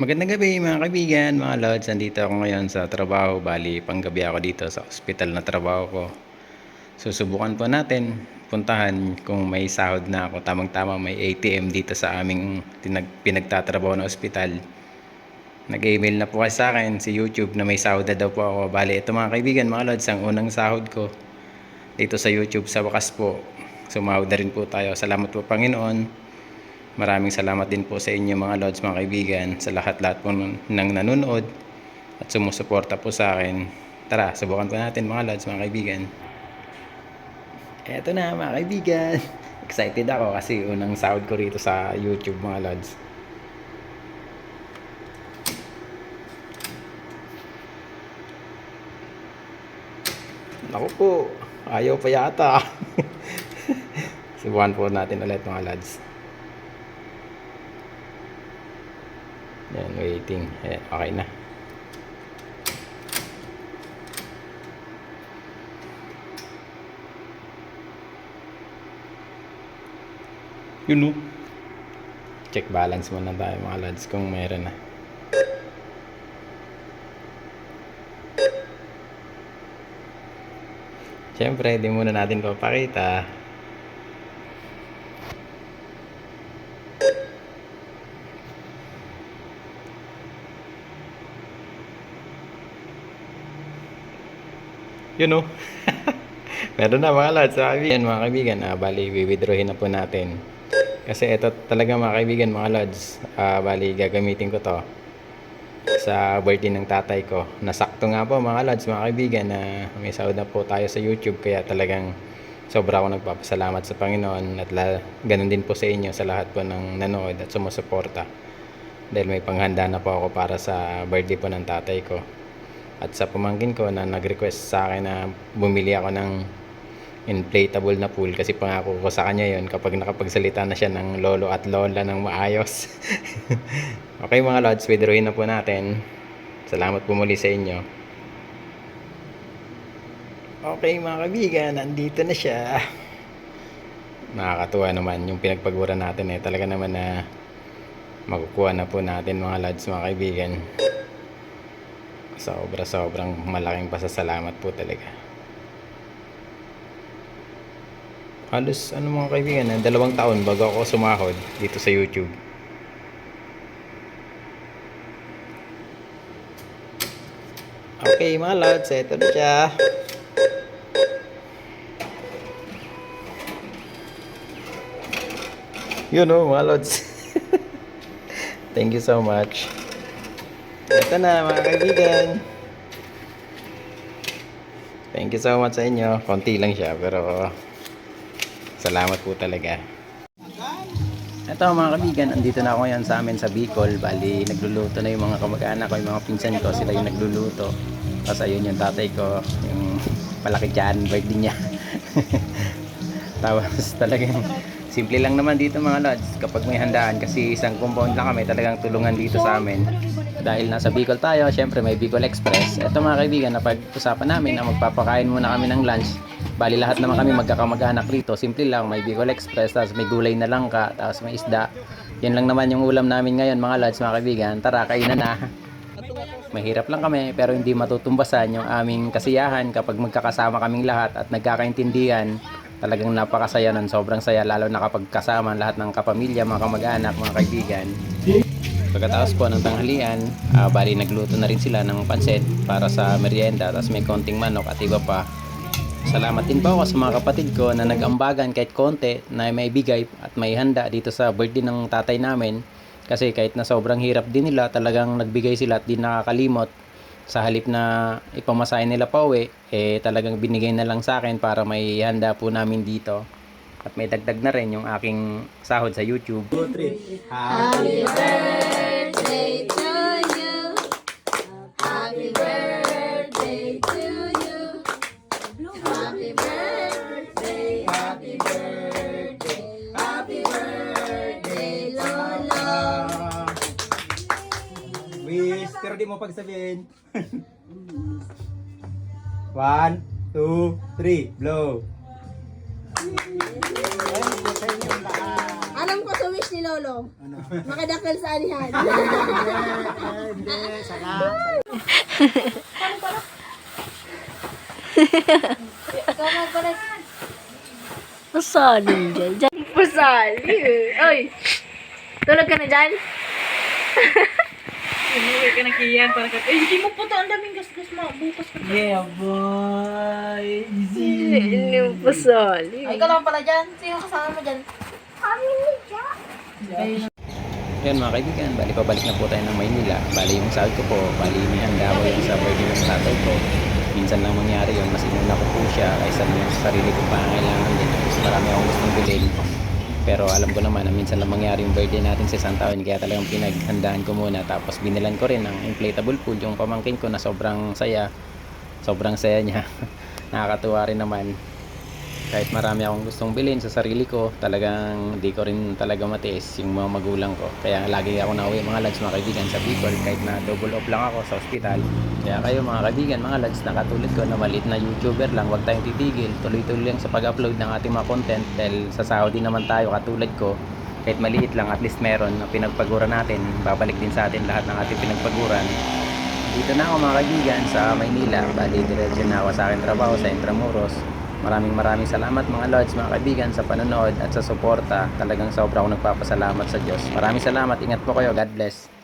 Magandang gabi mga kaibigan, mga lods. Nandito ako ngayon sa trabaho. Bali, panggabi ako dito sa ospital na trabaho ko. Susubukan po natin puntahan kung may sahod na ako. Tamang-tama may ATM dito sa aming tinag, pinagtatrabaho na ospital. Nag-email na po kasi sa akin si YouTube na may sahod na daw po ako. Bali, ito mga kaibigan, mga lods, ang unang sahod ko dito sa YouTube sa wakas po. Sumahod na rin po tayo. Salamat po Panginoon. Maraming salamat din po sa inyo mga Lods, mga kaibigan, sa lahat-lahat po ng nanonood at sumusuporta po sa akin. Tara, subukan po natin mga Lods, mga kaibigan. Eto na mga kaibigan. Excited ako kasi unang sahod ko rito sa YouTube mga Lods. Naku po, ayaw pa yata. Subukan po natin ulit mga Lods. Yan, waiting. Ayan, okay na. Yun o. Check balance muna tayo mga lads kung meron na. Siyempre, di muna natin papakita. Yun o. Meron na mga lads, mga kaibigan. Mga kaibigan, ah, bali, withdrawin na po natin. Kasi ito talaga mga kaibigan, mga lads. Ah, bali, gagamitin ko to sa birthday ng tatay ko. Nasakto nga po mga lads, mga kaibigan, na may sahod na po tayo sa YouTube. Kaya talagang sobra ako nagpapasalamat sa Panginoon at la, ganun din po sa inyo sa lahat po ng nanood at sumusuporta. Dahil may panghanda na po ako para sa birthday po ng tatay ko. At sa pamangkin ko na nag-request sa akin na bumili ako ng inflatable na pool kasi pangako ko sa kanya yon kapag nakapagsalita na siya ng lolo at lola ng maayos. okay mga lods, withdrawin na po natin. Salamat po muli sa inyo. Okay mga kaibigan, nandito na siya. Nakakatuwa naman yung pinagpagura natin eh. Talaga naman na makukuha na po natin mga lads, mga kaibigan. Sobra sobrang malaking pasasalamat po talaga. Halos ano mga kaibigan, eh, dalawang taon bago ako sumahod dito sa YouTube. Okay mga lods, eto na siya. Yun o mga lods. Thank you so much. Ito na mga kaibigan. Thank you so much sa inyo. Konti lang siya pero salamat po talaga. Ito mga kaibigan, andito na ako ngayon sa amin sa Bicol. Bali, nagluluto na yung mga kamag-anak ko, yung mga pinsan ko. Sila yung nagluluto. Tapos ayun yung tatay ko, yung palaki dyan, birthday niya. Tapos talagang simple lang naman dito mga lods. Kapag may handaan kasi isang compound lang kami talagang tulungan dito sa amin. Dahil nasa Bicol tayo syempre may Bicol Express. Ito mga kaibigan napag-usapan namin na magpapakain muna kami ng lunch. Bali lahat naman kami magkakamag-anak rito. Simple lang may Bicol Express tapos may gulay na lang ka tapos may isda. Yan lang naman yung ulam namin ngayon mga lods mga kaibigan. Tara kainan na. Mahirap lang kami pero hindi matutumbasan yung aming kasiyahan kapag magkakasama kaming lahat at nagkakaintindihan. Talagang napakasaya nun, sobrang saya lalo na kapag kasama lahat ng kapamilya, mga kamag-anak, mga kaibigan. Pagkatapos po ng tanghalian, ah, bali nagluto na rin sila ng pansit para sa merienda tapos may konting manok at iba pa. Salamat din po ako sa mga kapatid ko na nag-ambagan kahit konti na may bigay at may handa dito sa birthday ng tatay namin. Kasi kahit na sobrang hirap din nila, talagang nagbigay sila at di nakakalimot. Sa halip na ipamasahe nila pa uwi, eh talagang binigay na lang sa akin para may handa po namin dito. At may dagdag na rin yung aking sahod sa YouTube. Happy birthday Di mo pagsabihin. One, two, three, blow. Alam ko sa wish ni Lolo. Makadakal sa anihan. Hindi. Masalin dyan. Dyan. Pasali. Oy. Tulog ka na dyan? Umuwi ka na kiyan para ka. Eh, hindi mo po to. Ang daming gas-gas mo. Bukas ka. Yeah, boy. Easy. Yung pasali. Ay, ikaw lang pala dyan. Sino kasama mo dyan? Yan mga kaibigan, bali pabalik na po tayo ng Maynila. Bali yung sahod ko po, bali may handa ko yung sa birthday ng tatay ko. Minsan lang mangyari yun, mas inuna ko po siya kaysa yung sarili ko pangangailangan din. Mas marami akong gustong bilhin. Pero alam ko naman na minsan lang mangyari yung birthday natin sa isang taon, kaya talagang pinaghandaan ko muna. Tapos binilan ko rin ng inflatable pool, yung pamangkin ko na sobrang saya. Sobrang saya niya. Nakakatuwa rin naman kahit marami akong gustong bilhin sa sarili ko, talagang hindi ko rin talaga matiis yung mga magulang ko. Kaya lagi ako nauwi mga lads mga kaibigan sa Bicol kahit na double off lang ako sa ospital. Kaya kayo mga kaibigan, mga lads na katulad ko na maliit na YouTuber lang, huwag tayong titigil. Tuloy-tuloy lang sa pag-upload ng ating mga content dahil sa sahod din naman tayo katulad ko. Kahit maliit lang, at least meron na pinagpaguran natin. Babalik din sa atin lahat ng ating pinagpaguran. Dito na ako mga kaibigan sa Maynila. Bali, diretso na ako sa aking trabaho sa Intramuros. Maraming maraming salamat mga lods, mga kaibigan sa panonood at sa suporta. Talagang sobra ako nagpapasalamat sa Diyos. Maraming salamat. Ingat po kayo. God bless.